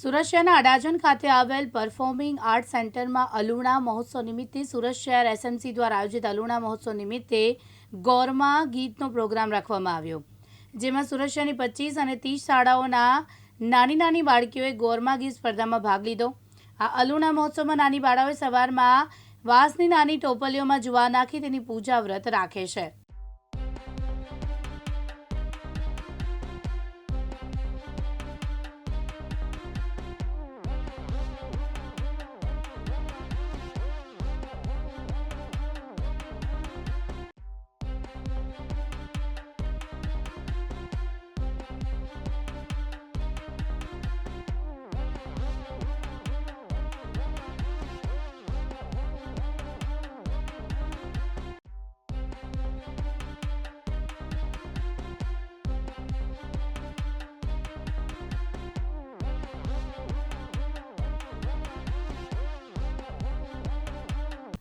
સુરત શહેરના અડાજણ ખાતે આવેલ પરફોર્મિંગ આર્ટ સેન્ટરમાં અલુણા મહોત્સવ નિમિત્તે સુરત શહેર એસએમસી દ્વારા આયોજિત અલુણા મહોત્સવ નિમિત્તે ગોરમા ગીતનો પ્રોગ્રામ રાખવામાં આવ્યો. જેમાં સુરત શહેરની પચીસ અને ત્રીસ શાળાઓના નાની નાની બાળકીઓએ ગોરમા ગીત સ્પર્ધામાં ભાગ લીધો. આ અલુણા મહોત્સવમાં નાની બાળાઓએ સવારમાં વાંસની નાની ટોપલીઓમાં જુવા નાખી તેની પૂજા વ્રત રાખે છે.